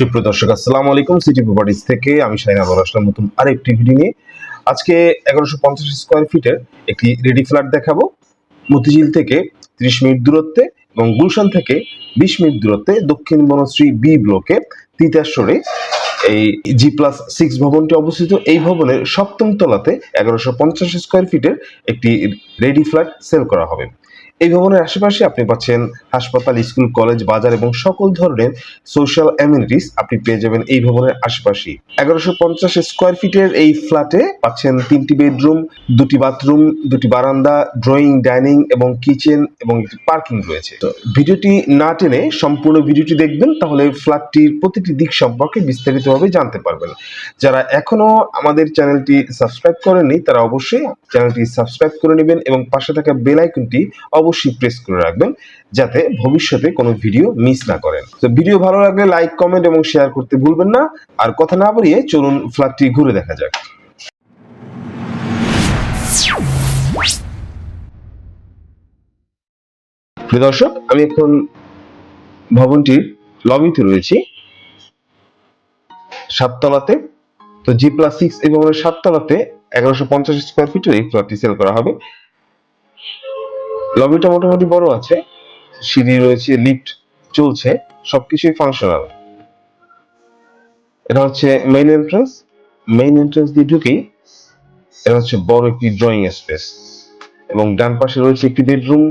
সুপ্রিয় দর্শক আসসালামু আলাইকুম সিটি প্রপার্টিজ থেকে আমি শাহিনা বড় আসলাম নতুন আরেকটি ভিডিও নিয়ে। আজকে এগারোশো পঞ্চাশ স্কোয়ার ফিটের একটি রেডি ফ্ল্যাট দেখাবো। মতিঝিল থেকে ত্রিশ মিনিট দূরত্বে এবং গুলশান থেকে বিশ মিনিট দূরত্বে দক্ষিণ বনশ্রী বি ব্লকে তিতাসরে এই জি প্লাস সিক্স ভবনটি অবস্থিত। এই ভবনের সপ্তম তলাতে এগারোশো পঞ্চাশ স্কোয়ার ফিটের একটি রেডি ফ্ল্যাট সেল করা হবে। এই ভবনের আশেপাশে আপনি পাচ্ছেন হাসপাতাল, স্কুল, কলেজ, বাজার এবং সকল ধরনের সোশ্যাল অ্যামিনিটিস আপনি পেয়ে যাবেন এই ভবনের আশেপাশে এগারোশো পঞ্চাশ স্কোয়ার ফিটের এই ফ্ল্যাটে পাচ্ছেন তিনটি বেডরুম দুটি বাথরুম দুটি বারান্দা ড্রয়িং ডাইনিং এবং কিচেন এবং একটি পার্কিং রয়েছে। তো ভিডিওটি না টেনে সম্পূর্ণ ভিডিওটি দেখবেন, তাহলে ফ্ল্যাটটির প্রতিটি দিক সম্পর্কে বিস্তারিতভাবে জানতে পারবেন। যারা এখনও আমাদের চ্যানেলটি সাবস্ক্রাইব করেননি, তারা অবশ্যই চ্যানেলটি সাবস্ক্রাইব করে নেবেন এবং পাশে থাকা বেল আইকনটি অবশ্যই প্রেস করে রাখবেন যাতে ভবিষ্যতে কোনো ভিডিও মিস না করেন। তো ভিডিও ভালো লাগলে লাইক কমেন্ট এবং শেয়ার করতে ভুলবেন না। আর কথা না বাড়িয়ে চলুন ফ্ল্যাটটি ঘুরে দেখা যাক। প্রিয় দর্শক, আমি এখন ভবনটির লবিতে রয়েছি। সাততলাতে। তো জি প্লাস সিক্স এই ভবনের সাততলাতে এগারোশো পঞ্চাশ স্কোয়ার ফিটের এই ফ্ল্যাটটি সেল করা হবে। লবিটা মোটামুটি বড় আছে। সিঁড়ি রয়েছে লিফট চলছে, সবকিছুই ফাংশনাল এটা হচ্ছে মেইন এন্ট্রান্স মেইন এন্ট্রান্স দিয়ে ঢুকেই এটা হচ্ছে বড় একটি ড্রয়িং স্পেস এবং ডান পাশে রয়েছে একটি বেডরুম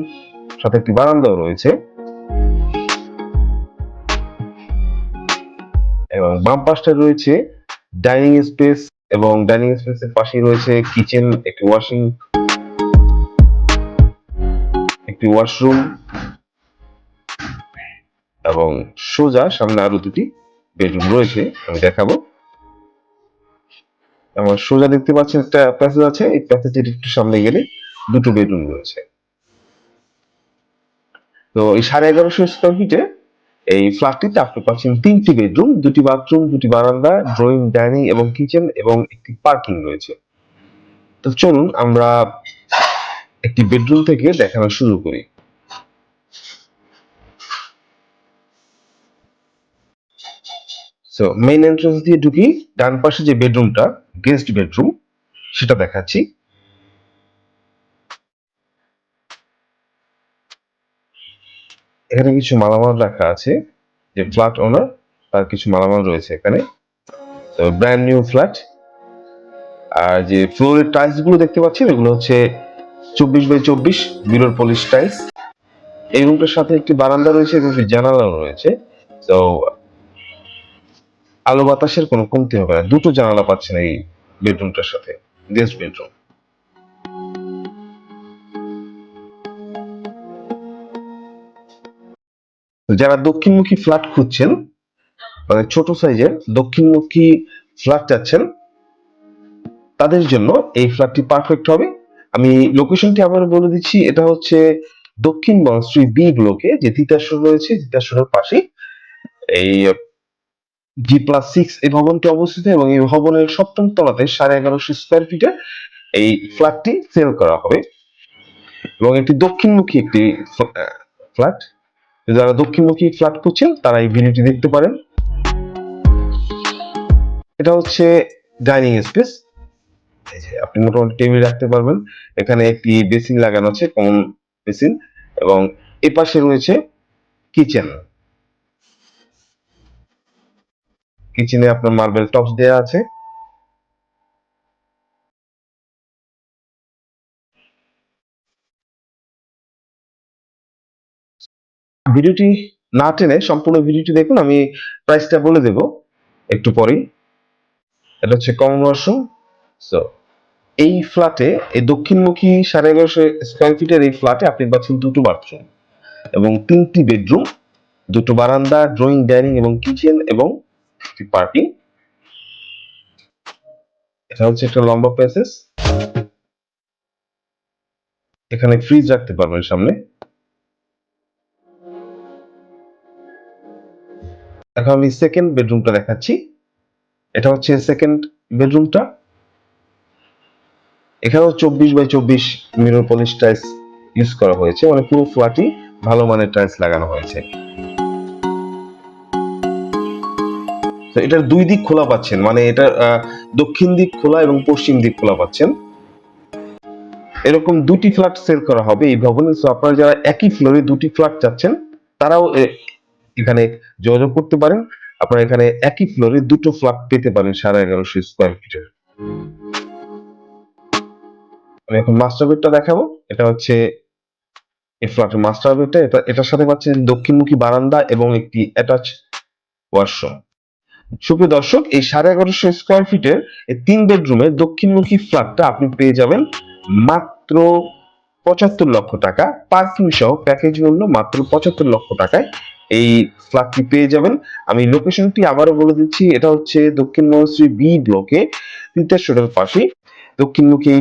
সাথে একটি বারান্দাও রয়েছে। এবং বাম পাশটা রয়েছে ডাইনিং স্পেস এবং ডাইনিং স্পেসের পাশেই রয়েছে কিচেন একটি ওয়াশিং একটি ওয়াশরুম এবং সোজা সামনে আরও দুটি বেডরুম রয়েছে, আমি দেখাবো। এবং সোজা দেখতে পাচ্ছেন একটা প্যাসেজ আছে, এই প্যাসেজের একটু সামনে গেলে দুটো বেডরুম রয়েছে। তো এই সাড়ে এগারোশো স্কোয়ার ফিটে এই ফ্ল্যাটটিতে আপনি পাচ্ছেন তিনটি বেডরুম দুটি বাথরুম দুটি বারান্দা ড্রয়িং ডাইনিং এবং কিচেন এবং একটি পার্কিং রয়েছে। তো চলুন, আমরা একটি বেডরুম থেকে দেখানো শুরু করি। মেইন এন্ট্রান্স দিয়ে ঢুকি, ডান পাশে যে বেডরুমটা গেস্ট বেডরুম সেটা দেখাচ্ছি। এখানে কিছু মালামাল রাখা আছে, যে ফ্ল্যাট ওনার তার কিছু মালামাল রয়েছে এখানে। তো ব্র্যান্ড নিউ ফ্ল্যাট আর যে ফ্লোরের টাইলসগুলো দেখতে পাচ্ছেন, এগুলো হচ্ছে চব্বিশ বাই চব্বিশ, মিরর পলিশ টাইলস। এই রুমটার সাথে একটি বারান্দা রয়েছে এবং একটি জানালাও রয়েছে। তো, আলো বাতাসের কোনো কমতি হবে না। দুটো জানালা পাচ্ছেন এই বেডরুমটার সাথে, গেস্ট বেডরুম। যারা দক্ষিণমুখী ফ্ল্যাট খুঁজছেন মানে ছোট সাইজের দক্ষিণমুখী ফ্ল্যাট চাচ্ছেন, তাদের জন্য এই ফ্ল্যাটটি পারফেক্ট হবে। আমি লোকেশনটি আবার বলে দিচ্ছি, এটা হচ্ছে দক্ষিণ বনশ্রী বি ব্লকে, যে তিতাসর রয়েছে তিতাসরের পাশে এই জি প্লাস সিক্স এই ভবনটি অবস্থিত এবং এই ভবনের সপ্তম তলাতে সাড়ে এগারোশো স্কোয়ার ফিটে এই ফ্ল্যাটটি সেল করা হবে। এবং একটি দক্ষিণমুখী একটি ফ্ল্যাট যারা দক্ষিণমুখী ফ্ল্যাট খুঁজছেন, তারা এই ভিডিওটি দেখতে পারেন। এটা হচ্ছে ডাইনিং স্পেস আপনি মোটামুটি টেবিল রাখতে পারবেন। এখানে একটি বেসিন লাগানো আছে, কমন বেসিন, এবং এ পাশে রয়েছে কিচেন। কিচেনে আপনার মার্বেল টপস দেওয়া আছে। ভিডিওটি না টেনে সম্পূর্ণ ভিডিওটি দেখুন, আমি প্রাইসটা বলে দেব একটু পরেই। এটা হচ্ছে কমন ওয়াশরুম সো এই ফ্ল্যাটে এই দক্ষিণমুখী সাড়ে এগারোশো স্কোয়ার ফিটের এই ফ্ল্যাটে আপনি পাচ্ছেন দুটো বাথরুম এবং তিনটি বেডরুম দুটো বারান্দা ড্রয়িং ডাইনিং এবং কিচেন এবং পার্কিং এটা হচ্ছে একটা লম্বা প্যাসেজ এখানে ফ্রিজ রাখতে পারবেন সামনে। এখন আমি সেকেন্ড বেডরুমটা দেখাচ্ছি। এটা হচ্ছে সেকেন্ড বেডরুমটা এখানেও চব্বিশ বাই চব্বিশ মিরর পলিশ টাইলস ইউজ করা হয়েছে মানে পুরো ফ্ল্যাটই ভালো মানের টাইলস লাগানো হয়েছে। এটার দুই দিক খোলা পাচ্ছেন মানে এটা দক্ষিণ দিক খোলা এবং পশ্চিম দিক খোলা পাচ্ছেন। এরকম দুটি ফ্ল্যাট সেল করা হবে এই ভবনে সো আপনারা যারা একই ফ্লোরে দুটি ফ্ল্যাট চাচ্ছেন, তারাও এখানে যোগাযোগ করতে পারেন। আপনারা এখানে একই ফ্লোরে দুটো ফ্ল্যাট পেতে পারেন সাড়ে এগারোশো স্কোয়ার ফিটের আমি এখন মাস্টার বেডটা দেখাবো। এটা হচ্ছে এই ফ্ল্যাটের মাস্টার বেডটা এটা, এটার সাথে পাচ্ছেন দক্ষিণমুখী বারান্দা এবং একটি অ্যাটাচ ওয়াশরুম সুপ্রিয় দর্শক, এই সাড়ে এগারোশো স্কোয়ার ফিটের এই তিন বেডরুমের দক্ষিণমুখী ফ্ল্যাটটা আপনি পেয়ে যাবেন মাত্র পঁচাত্তর লক্ষ টাকা। পার্কিং সহ প্যাকেজ মূল্য মাত্র পঁচাত্তর লক্ষ টাকায় এই ফ্ল্যাটটি পেয়ে যাবেন। আমি লোকেশনটি আবারও বলে দিচ্ছি। এটা হচ্ছে দক্ষিণ মহাশ্রী বি ব্লকে তিতাস রোডের পাশেই। দক্ষিণমুখী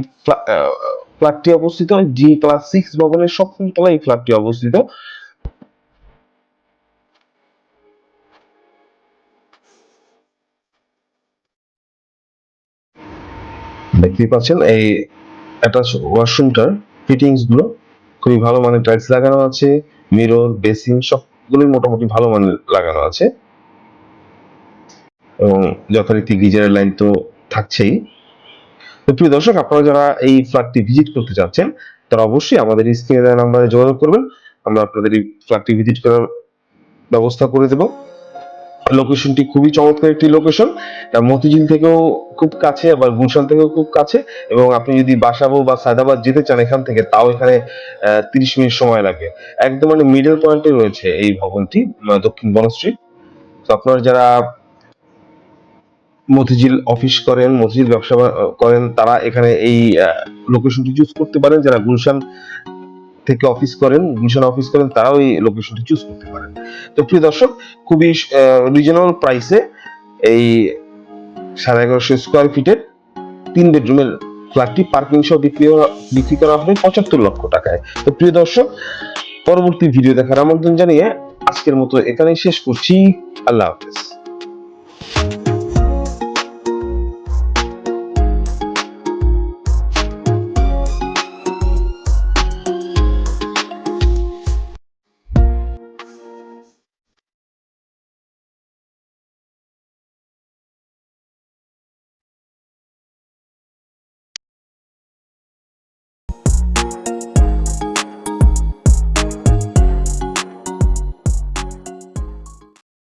ফ্ল্যাটটি অবস্থিত জি ক্লাস সিক্স ভবনের সপ্তম তলায় এই ফ্ল্যাটটি অবস্থিত। দেখতেই পাচ্ছেন, এই অ্যাটাচ ওয়াশরুমটার ফিটিংসগুলো খুবই ভালো মানের টাইলস লাগানো আছে মিরর বেসিন সবগুলোই মোটামুটি ভালো মানের লাগানো আছে। এবং যথারীতি গিজারের লাইন তো থাকছেই। তো প্রিয় দর্শক, আপনারা যারা এই ফ্ল্যাটটি ভিজিট করতে চাচ্ছেন, তারা অবশ্যই আমাদের স্ক্রিনে দেওয়া নাম্বারে যোগাযোগ করবেন। আমরা আপনাদের এই ফ্ল্যাটটি ভিজিট করার ব্যবস্থা করে দেব। লোকেশনটি খুবই চমৎকার একটি লোকেশন মতিঝিল থেকেও খুব কাছে, আবার গুলশান থেকেও খুব কাছে। এবং আপনি যদি বাসাবো বা সায়দাবাদ যেতে চান এখান থেকে, তাও এখানে তিরিশ মিনিট সময় লাগে। একদম মানে মিডল পয়েন্টে রয়েছে এই ভবনটি দক্ষিণ বনশ্রী তো আপনারা যারা মতিঝিল অফিস করেন মতিঝিল ব্যবসা করেন, তারা এখানে এই লোকেশনটি চুজ করতে পারেন। যারা গুলশান থেকে অফিস করেন, গুলশান অফিস করেন, তারাও এই লোকেশনটি চুজ করতে পারেন। তো প্রিয় দর্শক, খুবই রিজনেবল প্রাইসে এই সাড়ে এগারোশো স্কোয়ার ফিটের তিন বেডরুমের ফ্ল্যাটটি পার্কিং সহ বিক্রি বিক্রি করা হবে পঁচাত্তর লক্ষ টাকায়। তো প্রিয় দর্শক, পরবর্তী ভিডিও দেখার আমন্ত্রণ জানিয়ে আজকের মতো এখানেই শেষ করছি। আল্লাহ হাফেজ।